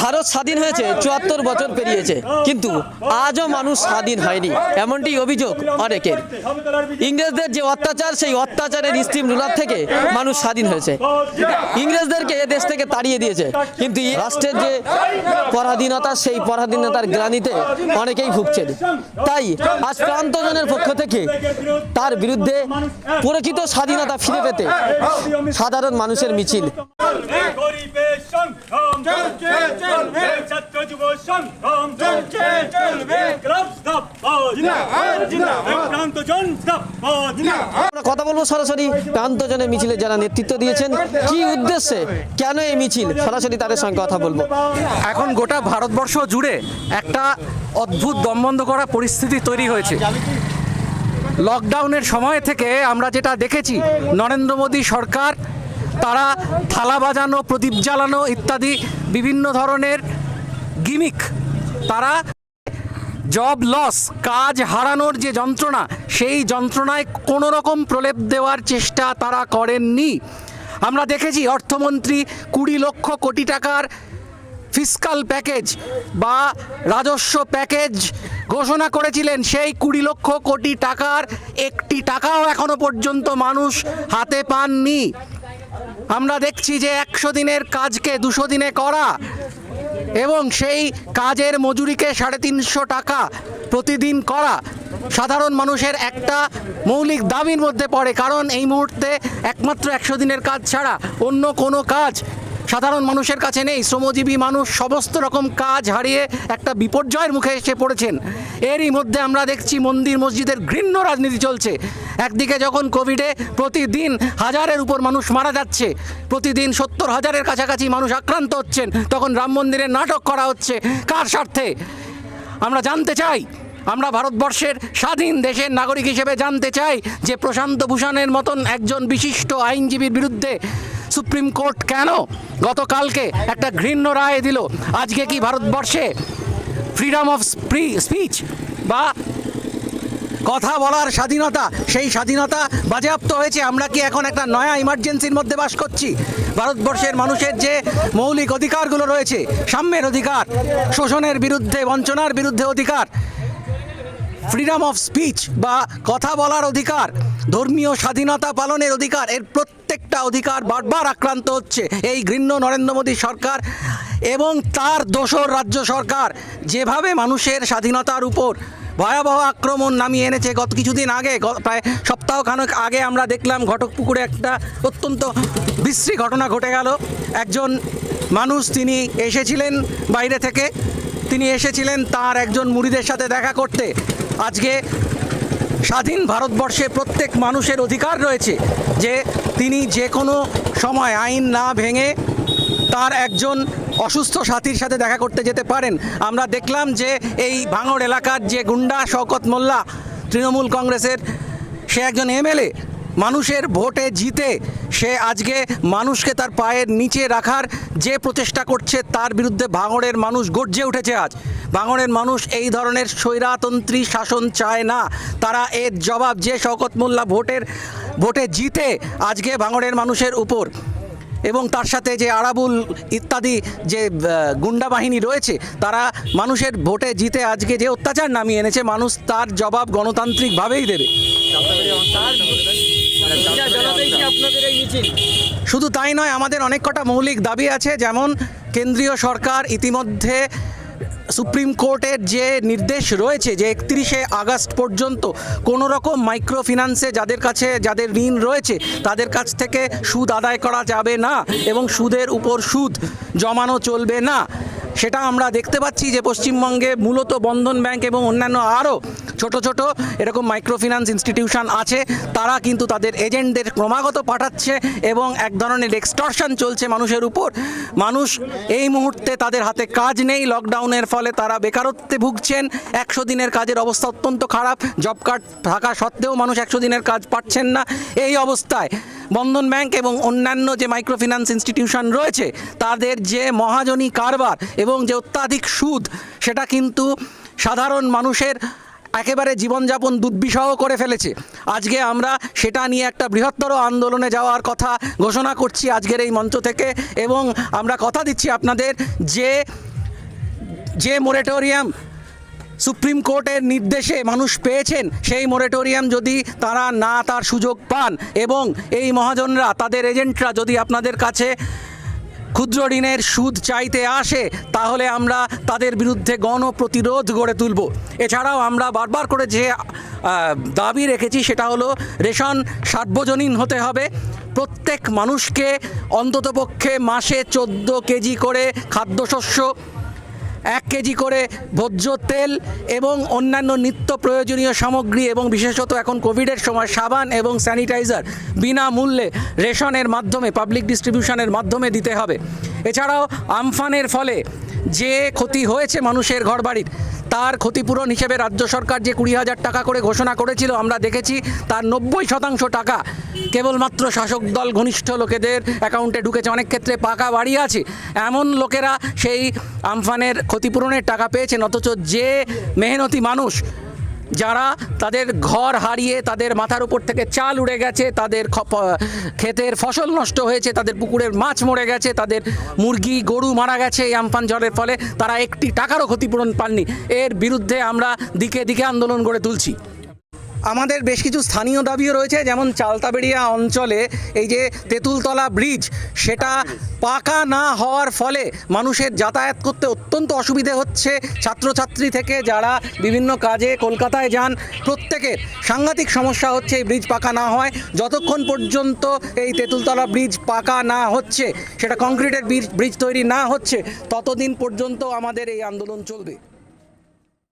ভারত স্বাধীন হয়েছে, চুয়াত্তর বছর পেরিয়েছে। কিন্তু আজও মানুষ স্বাধীন হয়নি। এমনটি অভিযোগ অনেকের। ইংরেজদের যে অত্যাচার, সেই অত্যাচারের স্টিম রুলার থেকে মানুষ স্বাধীন হয়েছে। ইংরেজদেরকে এ দেশ থেকে তাড়িয়ে দিয়েছে। কিন্তু রাষ্ট্রের যে পরাধীনতা, সেই পরাধীনতার গ্লানিতে অনেকেই ভুগছেন। তাই আজ প্রান্তজনের পক্ষ থেকে তার বিরুদ্ধে প্রকৃত স্বাধীনতা ফিরে পেতে সাধারণ মানুষের মিছিল। সংগ্রাম চলছে চলবে ছাত্র যুব সংগ্রাম চলছে চলবে ক্লাব জিন্দাবাদ জিন্দাবাদ জিন্দাবাদ প্রান্ত জন জিন্দাবাদ আমরা কথা বলব সরাসরি প্রান্তজনের মিছিলে যারা নেতৃত্ব দিয়েছেন কি উদ্দেশ্যে কেন এই মিছিল সরাসরি তাদের সঙ্গে কথা বলব এখন গোটা ভারতবর্ষ জুড়ে একটা অদ্ভুত দমবন্ধ করা পরিস্থিতি তৈরি হয়েছে লকডাউনের সময় থেকে আমরা যেটা দেখেছি নরেন্দ্র মোদী সরকার তারা থালা বাজানো, প্রদীপ জ্বালানো ইত্যাদি বিভিন্ন ধরনের গিমিক। তারা জব লস কাজ হারানোর যে যন্ত্রণা, সেই যন্ত্রণায় কোনো রকম প্রলেপ দেওয়ার চেষ্টা তারা করেননি। আমরা দেখেছি অর্থমন্ত্রী কুড়ি লক্ষ কোটি টাকার ফিসকাল প্যাকেজ বা রাজস্ব প্যাকেজ ঘোষণা করেছিলেন। সেই কুড়ি লক্ষ কোটি টাকার একটি টাকাও এখনও পর্যন্ত মানুষ হাতে পাননি। আমরা দেখছি যে একশো দিনের কাজকে দুশো দিনে করা এবং সেই কাজের মজুরিকে সাড়ে তিনশো টাকা প্রতিদিন করা সাধারণ মানুষের একটা মৌলিক দাবির মধ্যে পড়ে। কারণ এই মুহূর্তে একমাত্র একশো দিনের কাজ ছাড়া অন্য কোনো কাজ সাধারণ মানুষের কাছে নেই। শ্রমজীবী মানুষ সমস্ত রকম কাজ হারিয়ে একটা বিপর্যয়ের মুখে এসে পড়েছেন। এরই মধ্যে আমরা দেখছি মন্দির মসজিদের ঘৃণ্য রাজনীতি চলছে। একদিকে যখন কোভিডে প্রতিদিন হাজারের উপর মানুষ মারা যাচ্ছে, প্রতিদিন সত্তর হাজারের কাছাকাছি মানুষ আক্রান্ত হচ্ছেন, তখন রাম মন্দিরের নাটক করা হচ্ছে। কার স্বার্থে? আমরা জানতে চাই, আমরা ভারতবর্ষের স্বাধীন দেশের নাগরিক হিসেবে জানতে চাই যে প্রশান্ত ভূষণের মতন একজন বিশিষ্ট আইনজীবীর বিরুদ্ধে সুপ্রিম কোর্ট কেন গতকালকে একটা ঘৃণ্য রায় দিল? আজকে কি ভারতবর্ষে ফ্রিডম অফ স্পিচ বা কথা বলার স্বাধীনতা। সেই স্বাধীনতা বাজেয়াপ্ত হয়েছে। আমরা কি এখন একটা নয়া ইমার্জেন্সির মধ্যে বাস করছি? ভারতবর্ষের মানুষের যে মৌলিক অধিকারগুলো রয়েছে, সাম্যের অধিকার, শোষণের বিরুদ্ধে, বঞ্চনার বিরুদ্ধে অধিকার ফ্রিডম অফ স্পিচ বা কথা বলার অধিকার, ধর্মীয় স্বাধীনতা পালনের অধিকার, এর প্রত্যেকটা অধিকার বারবার আক্রান্ত হচ্ছে। এই ঘৃণ্য নরেন্দ্র মোদী সরকার এবং তার দোসর রাজ্য সরকার যেভাবে মানুষের স্বাধীনতার উপর ভয়াবহ আক্রমণ নামিয়ে এনেছে, গত কিছুদিন আগে প্রায় সপ্তাহখানেক আগে আমরা দেখলাম ঘটকপুকুরে একটা অত্যন্ত বিশ্রী ঘটনা ঘটে গেল। একজন মানুষ তিনি এসেছিলেন বাইরে থেকে, তিনি এসেছিলেন তার একজন মুড়িদের সাথে দেখা করতে। আজকে স্বাধীন ভারতবর্ষে প্রত্যেক মানুষের অধিকার রয়েছে যে তিনি যে কোনো সময় আইন না ভেঙে তার একজন অসুস্থ সাথীর সাথে দেখা করতে যেতে পারেন। আমরা দেখলাম যে এই ভাঙড় এলাকার যে গুন্ডা শওকত মোল্লা, তৃণমূল কংগ্রেসের, সে একজন এমএলএ। মানুষের ভোটে জিতে সে আজকে মানুষকে তার পায়ের নিচে রাখার যে প্রচেষ্টা করছে, তার বিরুদ্ধে ভাঙড়ের মানুষ গর্জে উঠেছে আজ। ভাঙড়ের মানুষ এই ধরনের স্বৈরাতন্ত্রী শাসন চায় না। তারা এর জবাব যে শওকত মোল্লা ভোটের, ভোটে জিতে আজকে ভাঙড়ের মানুষের উপর। এবং তার সাথে যে আরাবুল ইত্যাদি যে গুন্ডা বাহিনী রয়েছে, তারা মানুষের ভোটে জিতে আজকে যে অত্যাচার নামিয়ে এনেছে, মানুষ তার জবাব গণতান্ত্রিকভাবেই দেবে। শুধু তাই নয়, আমাদের অনেক কটা মৌলিক দাবি আছে, যেমন কেন্দ্রীয় সরকার ইতিমধ্যে সুপ্রিম কোর্টের যে নির্দেশ রয়েছে যে একত্রিশে আগস্ট পর্যন্ত কোনো রকম মাইক্রো ফিনান্সে যাদের কাছে যাদের ঋণ রয়েছে, তাদের কাছ থেকে সুদ আদায় করা যাবে না এবং সুদের উপর সুদ জমানো চলবে না। সেটা আমরা দেখতে পাচ্ছি যে পশ্চিমবঙ্গে মূলত বন্ধন ব্যাংক এবং অন্যান্য আরও ছোট ছোট এরকম মাইক্রো ফিন্যান্স ইনস্টিটিউশন আছে। তারা কিন্তু তাদের এজেন্টদের ক্রমাগত পাঠাচ্ছে এবং এক ধরনের এক্সটর্শন চলছে মানুষের উপর। মানুষ এই মুহূর্তে তাদের হাতে কাজ নেই। লকডাউনের ফলে তারা বেকারত্বে ভুগছেন। একশো দিনের কাজের অবস্থা অত্যন্ত খারাপ। জব কার্ড থাকা সত্ত্বেও মানুষ একশো দিনের কাজ পাচ্ছেন না। এই অবস্থায় বন্ধন ব্যাংক এবং অন্যান্য যে মাইক্রো ফিন্যান্স ইনস্টিটিউশন রয়েছে, তাদের যে মহাজনী কারবার এবং যে অত্যাধিক সুদ, সেটা কিন্তু সাধারণ মানুষের একেবারে জীবনযাপন দুর্বিষহ করে ফেলেছে। আজকে আমরা সেটা নিয়ে একটা বৃহত্তর আন্দোলনে যাওয়ার কথা ঘোষণা করছি আজকের এই মঞ্চ থেকে এবং আমরা কথা দিচ্ছি আপনাদের যে যে মোরেটোরিয়াম সুপ্রিম কোর্টের নির্দেশে মানুষ পেয়েছেন সেই মোরেটোরিয়াম যদি তারা না তার সুযোগ পান। এবং এই মহাজনরা, তাদের এজেন্টরা যদি আপনাদের কাছে ক্ষুদ্র ঋণের সুদ চাইতে আসে, তাহলে আমরা তাদের বিরুদ্ধে গণ প্রতিরোধ গড়ে তুলব। এছাড়াও আমরা বারবার করে যে দাবি রেখেছি সেটা হলো, রেশন সার্বজনীন হতে হবে। প্রত্যেক মানুষকে অন্ততপক্ষে মাসে চোদ্দ কেজি করে খাদ্যশস্য এক কেজি করে ভোজ্য তেল এবং অন্যান্য নিত্য প্রয়োজনীয় সামগ্রী এবং বিশেষত এখন কোভিডের সময় সাবান এবং স্যানিটাইজার বিনামূল্যে রেশনের মাধ্যমে পাবলিক ডিস্ট্রিবিউশনের মাধ্যমে দিতে হবে। এছাড়াও আমফানের ফলে যে ক্ষতি হয়েছে মানুষের ঘরবাড়ির তার ক্ষতিপূরণ হিসেবে রাজ্য সরকার যে কুড়ি হাজার টাকা করে ঘোষণা করেছিল, আমরা দেখেছি তার নব্বই শতাংশ টাকা কেবলমাত্র শাসক দল ঘনিষ্ঠ লোকেদের অ্যাকাউন্টে ঢুকেছে। অনেক ক্ষেত্রে পাকা বাড়ি আছে। এমন লোকেরা সেই আমফানের ক্ষতিপূরণের টাকা পেয়েছেন, অথচ যে মেহনতি মানুষ যারা তাদের ঘর হারিয়ে তাদের মাথার উপর থেকে চাল উড়ে গেছে, তাদের ক্ষেতের ফসল নষ্ট হয়েছে, তাদের পুকুরের মাছ মরে গেছে, তাদের মুরগি, গরু মারা গেছে এই আমফান ঝড়ের ফলে তারা একটি টাকারও ক্ষতিপূরণ পাননি। এর বিরুদ্ধে আমরা দিকে দিকে আন্দোলন গড়ে তুলছি। আমাদের বেশ কিছু স্থানীয় দাবিও রয়েছে, যেমন চালতাবেড়িয়া অঞ্চলে এই যে তেঁতুলতলা ব্রিজ, সেটা পাকা না হওয়ার ফলে মানুষের যাতায়াত করতে অত্যন্ত অসুবিধে হচ্ছে। ছাত্রছাত্রী থেকে যারা বিভিন্ন কাজে কলকাতায় যান, প্রত্যেকের সাংঘাতিক সমস্যা হচ্ছে এই ব্রিজ পাকা না হয়। যতক্ষণ পর্যন্ত এই তেঁতুলতলা ব্রিজ পাকা না হচ্ছে, সেটা কংক্রিটের ব্রিজ ব্রিজ তৈরি না হচ্ছে, ততদিন পর্যন্ত আমাদের এই আন্দোলন চলবে।